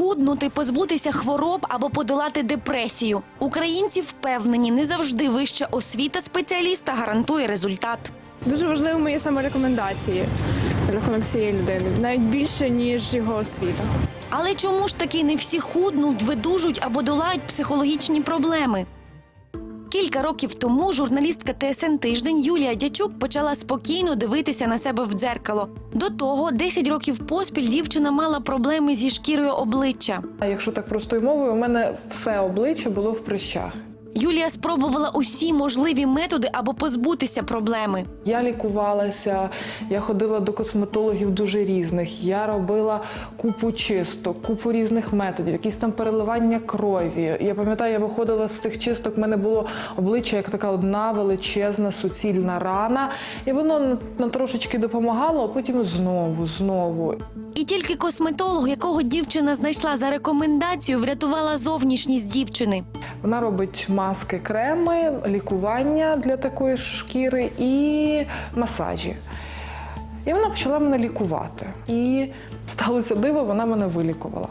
схуднути, позбутися хвороб або подолати депресію. Українці впевнені, не завжди вища освіта спеціаліста гарантує результат. Дуже важливими є саме рекомендації рахунок цієї людини, навіть більше ніж його освіта. Але чому ж таки не всі худнуть, видужують або долають психологічні проблеми? Кілька років тому журналістка ТСН Тиждень Юлія Дячук почала спокійно дивитися на себе в дзеркало. До того 10 років поспіль дівчина мала проблеми зі шкірою обличчя. Якщо так простою мовою, у мене все обличчя було в прищах. Юлія спробувала усі можливі методи, аби позбутися проблеми. Я лікувалася, я ходила до косметологів дуже різних. Я робила купу чисток, купу різних методів, якісь там переливання крові. Я пам'ятаю, я виходила з цих чисток, в мене було обличчя як така одна величезна суцільна рана, і воно на, трошечки допомагало, а потім знову, знову. І тільки косметолог, якого дівчина знайшла за рекомендацією, врятувала зовнішність дівчини. Вона робить маски, креми, лікування для такої шкіри і масажі. І вона почала мене лікувати. І сталося диво, вона мене вилікувала.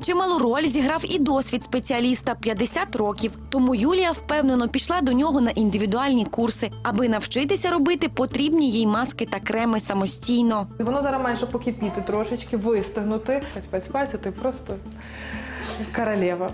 Чималу роль зіграв і досвід спеціаліста 50 років. Тому Юлія впевнено пішла до нього на індивідуальні курси, аби навчитися робити потрібні їй маски та креми самостійно. Воно зараз має покипіти трошечки, вистигнути. Паць-паць-паць, ти просто королева.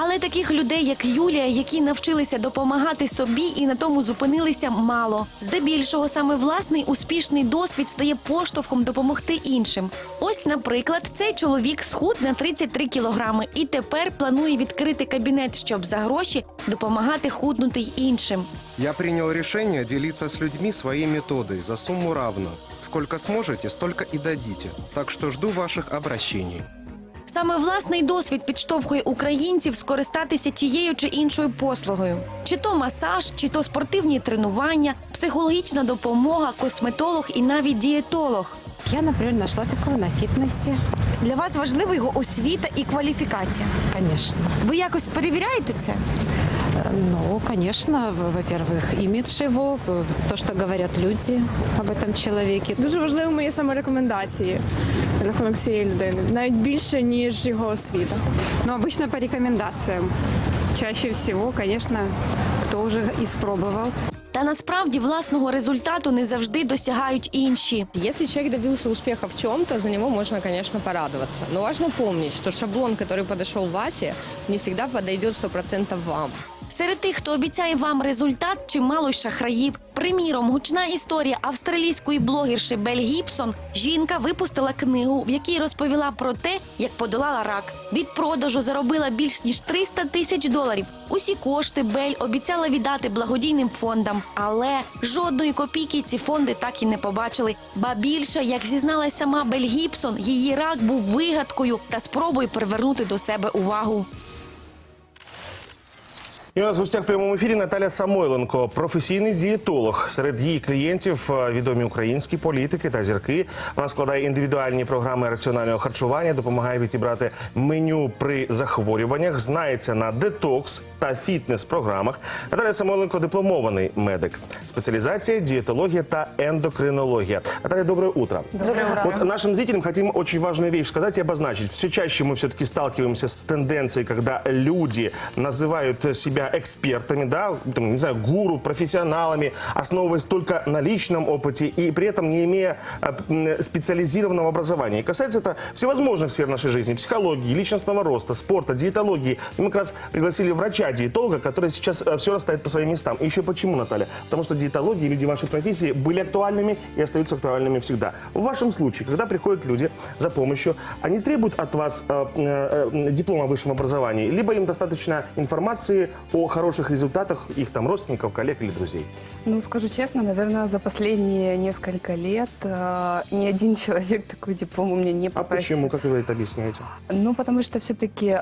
Але таких людей, як Юлія, які навчилися допомагати собі і на тому зупинилися, мало. Здебільшого саме власний успішний досвід стає поштовхом допомогти іншим. Ось, наприклад, цей чоловік схуд на 33 кілограми і тепер планує відкрити кабінет, щоб за гроші допомагати худнути й іншим. Я принял решение делиться с людьми своей методой за сумму равную. Сколько сможете, столько и дадите. Так что жду ваших обращений. Саме власний досвід підштовхує українців скористатися тією чи іншою послугою: чи то масаж, чи то спортивні тренування, психологічна допомога, косметолог і навіть дієтолог. Я, наприклад, знайшла такого на фітнесі. Для вас важлива його освіта і кваліфікація. Звісно. Ви якось перевіряєте це? Э, Ну, конечно, в- во-первых, имидж его, э, то, что говорят люди об этом человеке. Дуже важливими є саме рекомендації на рахунок цієї людини, навіть більше ніж його освіта. Но обычно по рекомендациям. Чаще всего, конечно, кто уже испробовал. Та насправді власного результату не завжди досягають інші. Если человек добился успеха в чем-то, за него можно, конечно, порадоваться. Но важно помнить, что шаблон, который подошел Васе, не всегда подойдет 100% вам. Серед тих, хто обіцяє вам результат, чимало шахраїв. Приміром, гучна історія австралійської блогерши Бель Гібсон. Жінка випустила книгу, в якій розповіла про те, як подолала рак. Від продажу заробила більш ніж 300 тисяч доларів. Усі кошти Бель обіцяла віддати благодійним фондам, але жодної копійки ці фонди так і не побачили. Ба більше, як зізналась сама Бель Гібсон, її рак був вигадкою та спробою привернути до себе увагу. І у нас в гостях в прямому ефірі Наталя Самойленко, професійний дієтолог. Серед її клієнтів е, відомі українські політики та зірки. Вона складає індивідуальні програми раціонального харчування, допомагає відібрати меню при захворюваннях, знається на детокс та фітнес-програмах. Наталя Самойленко дипломований медик. Спеціалізація дієтологія та ендокринологія. Наталья, доброе утро. Доброе утро. Вот нашим зрителям хотим очень важную вещь сказать и обозначить. Все чаще мы все-таки сталкиваемся с тенденцией, когда люди называют себя экспертами, да, там, не знаю, гуру, профессионалами, основываясь только на личном опыте и при этом не имея э, специализированного образования. И касается это всевозможных сфер нашей жизни, психологии, личностного роста, спорта, диетологии. И мы как раз пригласили врача-диетолога, который сейчас все расставит по своим местам. И еще почему, Наталья? Потому что диетология и люди вашей профессии были актуальными и остаются актуальными всегда. В вашем случае, когда приходят люди за помощью, они требуют от вас э, э, э, диплома о высшем образовании, либо им достаточно информации о хороших результатах их там родственников, коллег или друзей. Ну, скажу честно, наверное, за последние несколько лет э, ни один человек такой диплом у меня не А попросил. почему? Как вы это объясняете? Ну, потому что все-таки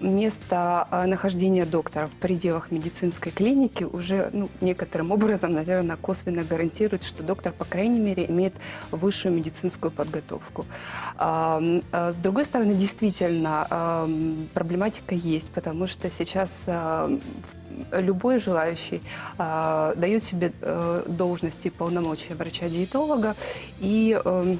место э, нахождения доктора в пределах медицинской клиники уже ну, некоторым образом, наверное, косвенно гарантирует, что доктор, по крайней мере, имеет высшую медицинскую подготовку. А, м, а, С другой стороны, действительно, а, м, проблематика есть, потому что сейчас а, в- любой желающий а, дает себе э, должности и полномочия врача-диетолога и эм,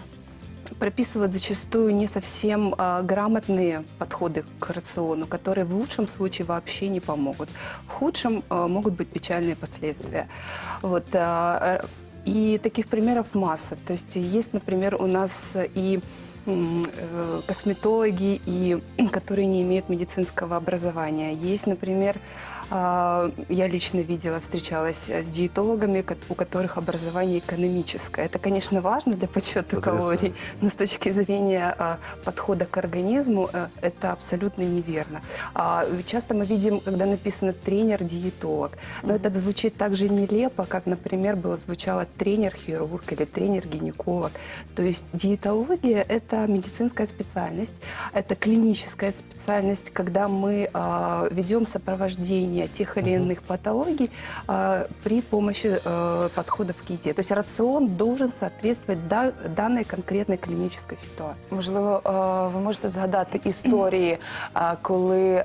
прописывают зачастую не совсем а, грамотные подходы к рациону, которые в лучшем случае вообще не помогут. В худшем а, могут быть печальные последствия. Вот, а, э, и таких примеров масса. То есть есть, например, у нас и м, э, косметологи, и, которые не имеют медицинского образования. Есть, например, а, я лично видела, встречалась с диетологами, у которых образование экономическое. Это, конечно, важно для подсчета Потрясающе. калорий, но с точки зрения а, подхода к организму э, это абсолютно неверно. А, часто мы видим, когда написано тренер-диетолог, но это звучит так же нелепо, как, например, было звучало тренер-хирург или тренер-гинеколог. То есть диетология – это медицинская специальность, это клиническая специальность, когда мы а, ведем сопровождение тех или иных патологий а, при помощи э, подходов к еде. То есть рацион должен соответствовать да- данной конкретной клинической ситуации. Можливо, е, ви можете згадати історії, е, коли е,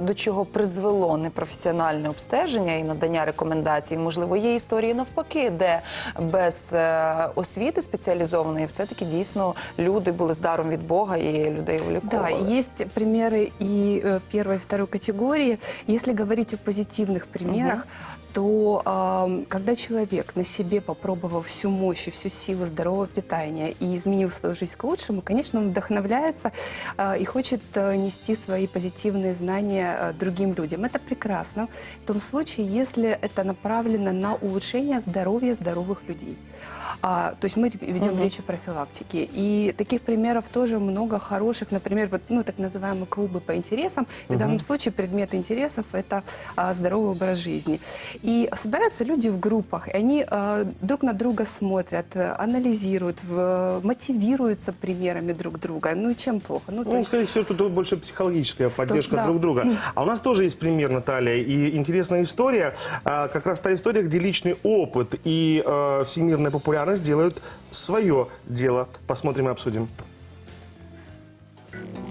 до чого призвело непрофесіональне обстеження і надання рекомендацій. Можливо, є історії навпаки, де без е, освіти спеціалізованої все-таки дійсно люди були з даром від Бога і людей Да, виліковували. есть примеры и э, первой, и второй категории. Если говорить о позитивных примерах, то ам, когда человек на себе попробовал всю мощь и всю силу здорового питания и изменил свою жизнь к лучшему, конечно, он вдохновляется а, и хочет э, нести свои позитивные знания э, другим людям. Это прекрасно в том случае, если это направлено на улучшение здоровья здоровых людей. А, то есть мы ведем речь о профилактике. И таких примеров тоже много хороших. Например, вот, ну, так называемые клубы по интересам. И в данном случае предмет интересов – это а, здоровый образ жизни. И собираются люди в группах, и они а, друг на друга смотрят, анализируют, в- мотивируются примерами друг друга. Ну и чем плохо? Ну, Ну, есть- скорее всего, тут больше психологическая поддержка да. друг друга. А у нас тоже есть пример, Наталья, и интересная история. А, Как раз та история, где личный опыт и э, всемирная популярность делают свое дело. Посмотрим и обсудим.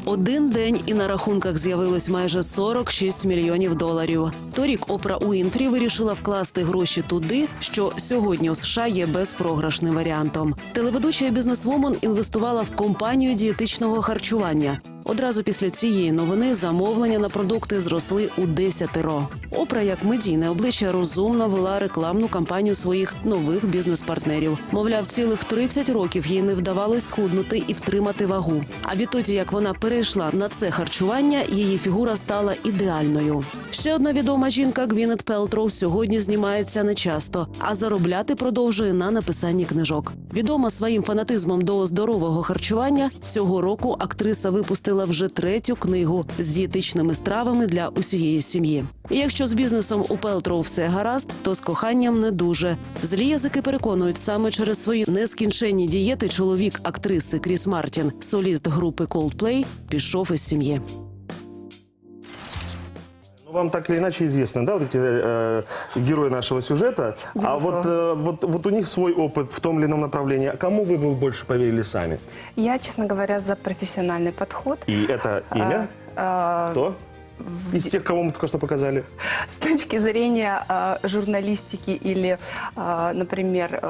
Один день і на рахунках з'явилось майже 46 мільйонів доларів. Торік Опра Уінфрі вирішила вкласти гроші туди, що сьогодні у США є безпрограшним варіантом. Телеведуча бізнесвумен інвестувала в компанію дієтичного харчування. Одразу після цієї новини замовлення на продукти зросли у десятеро. Опра, як медійне обличчя, розумно вела рекламну кампанію своїх нових бізнес-партнерів. Мовляв, цілих 30 років їй не вдавалось схуднути і втримати вагу. А відтоді, як вона перейшла на це харчування, її фігура стала ідеальною. Ще одна відома жінка Гвінет Пелтроу сьогодні знімається нечасто, а заробляти продовжує на написанні книжок. Відома своїм фанатизмом до здорового харчування, цього року актриса випустила вже третю книгу з дієтичними стравами для усієї сім'ї. Якщо з бізнесом у Пелтроу все гаразд, то з коханням не дуже. Злі язики переконують саме через свої нескінченні дієти чоловік актриси Кріс Мартін, соліст групи Coldplay, пішов із сім'ї Ну, вам так или иначе известно, да, вот эти э, герои нашего сюжета. А вот, э, вот, вот у них свой опыт в том или ином направлении. А кому вы бы больше поверили сами? Я, честно говоря, за профессиональный подход. И это имя? А, а, Кто? Из тех, кого мы только что показали. с точки зрения а, журналистики или, а, например,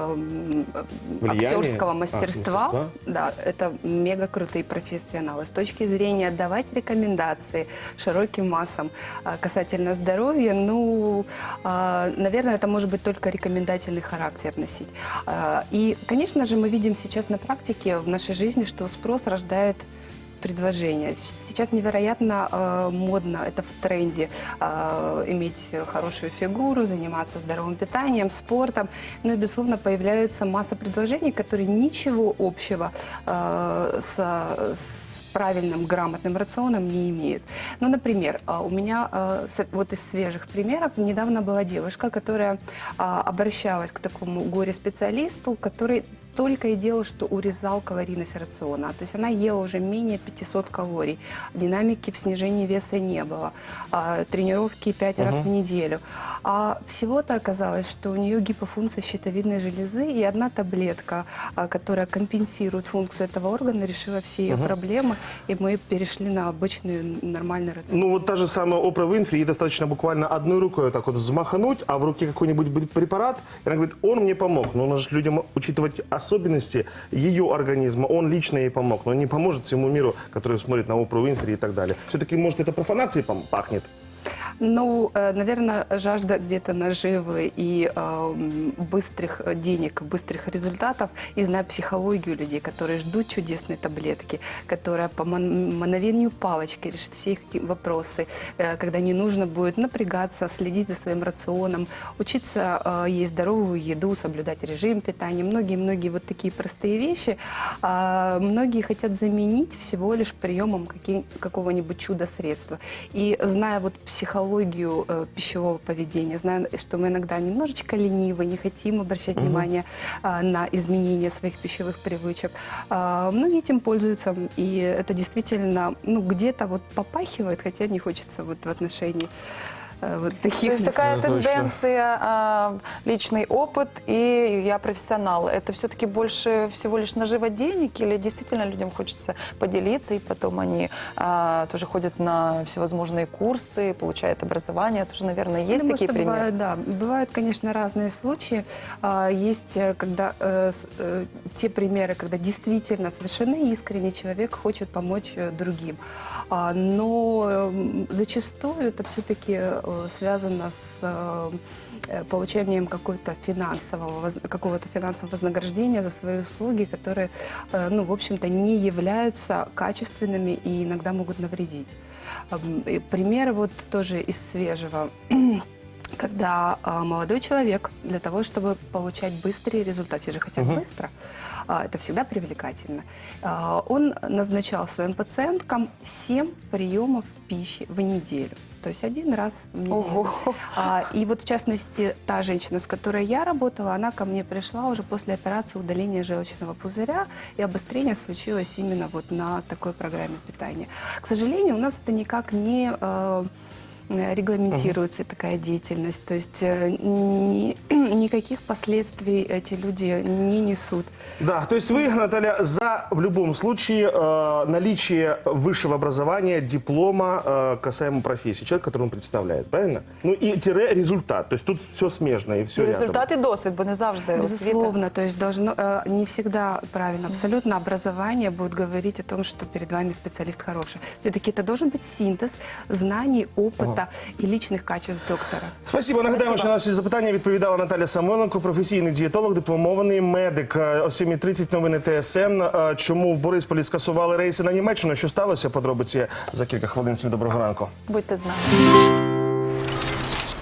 Влияние? актерского А, мастерства, мастерства. да, это мега крутые профессионалы. С точки зрения давать рекомендации широким массам а, касательно здоровья, ну, а, наверное, это может быть только рекомендательный характер носить. А, И, конечно же, мы видим сейчас на практике в нашей жизни, что спрос рождает предложение. С- Сейчас невероятно э, модно, это в тренде, э, иметь хорошую фигуру, заниматься здоровым питанием, спортом. Ну и, безусловно, появляются масса предложений, которые ничего общего э, с, с правильным, грамотным рационом не имеют. Ну, например, а, у меня а, с- вот из свежих примеров недавно была девушка, которая а, обращалась к такому горе-специалисту, который только и делал, что урезал калорийность рациона. То есть она ела уже менее 500 калорий. Динамики в снижении веса не было. А, Тренировки 5 раз в неделю. А всего-то оказалось, что у нее гипофункция щитовидной железы, и одна таблетка, а, которая компенсирует функцию этого органа, решила все ее проблемы, и мы перешли на обычный нормальный рацион. Ну, вот та же самая Опра Винфри, ей достаточно буквально одной рукой вот так вот взмахнуть, а в руке какой-нибудь препарат, и она говорит, он мне помог. Но нужно же людям учитывать особенности ее организма, он лично ей помог, но не поможет всему миру, который смотрит на Опру Уинфри и так далее. Все-таки, может, это профанацией пахнет? Ну, наверное, жажда где-то наживы и эм, быстрых э, денег, быстрых результатов. И знаю психологию людей, которые ждут чудесной таблетки, которая по ман- мановению палочки решит все их вопросы, э, когда не нужно будет напрягаться, следить за своим рационом, учиться э, есть здоровую еду, соблюдать режим питания. Многие-многие вот такие простые вещи. А многие хотят заменить всего лишь приемом какого-нибудь чудо-средства. И зная вот психологию э, пищевого поведения, зная, что мы иногда немножечко ленивы, не хотим обращать внимание а, на изменения своих пищевых привычек, а, многие этим пользуются. И это действительно, ну, где-то вот попахивает, хотя не хочется вот в отношении э, вот То таких есть такая Это точно. тенденция, а, личный опыт и я профессионал. Это все-таки больше всего лишь нажива денег или действительно людям хочется поделиться, и потом они а, тоже ходят на всевозможные курсы, получают образование. Тоже, наверное, есть Потому такие что примеры? Бывают, да, бывают, конечно, разные случаи. А, Есть, э, когда э, э, те примеры, когда действительно совершенно искренне человек хочет помочь другим. А, Но эм, зачастую это все-таки связано с э, получением какого-то финансового, какого-то финансового вознаграждения за свои услуги, которые, э, ну, в общем-то, не являются качественными и иногда могут навредить. Пример вот тоже из свежего когда а, молодой человек для того, чтобы получать быстрый результат, все же хотят быстро, а, это всегда привлекательно, а, он назначал своим пациенткам 7 приемов пищи в неделю. То есть один раз в неделю. Ого. А, и вот в частности, та женщина, с которой я работала, она ко мне пришла уже после операции удаления желчного пузыря, и обострение случилось именно вот на такой программе питания. К сожалению, у нас это никак не э, регламентируется такая деятельность, то есть э, ни- никаких последствий эти люди не несут. Да, то есть вы, Наталья, за в любом случае э, наличие высшего образования, диплома э, касаемо профессии, человек, который он представляет, правильно? Ну и тире результат, то есть тут все смежно и все І результат і досвід, бо не завжди освіта. Безусловно, то есть должно э, не всегда правильно, абсолютно образование будет говорить о том, что перед вами специалист хороший. Все-таки это должен быть синтез знаний, опыта и личных качеств доктора. Спасибо. Нагадаємо, що на наші запитання відповідала Наталя Самойленко, професійний дієтолог, дипломований медик. Е, О 7.30 новини ТСН. Е, Чому в Борисполі скасували рейси на Німеччину? Що сталося? Подробиці за кілька хвилин. Всім доброго ранку. Будьте з нами.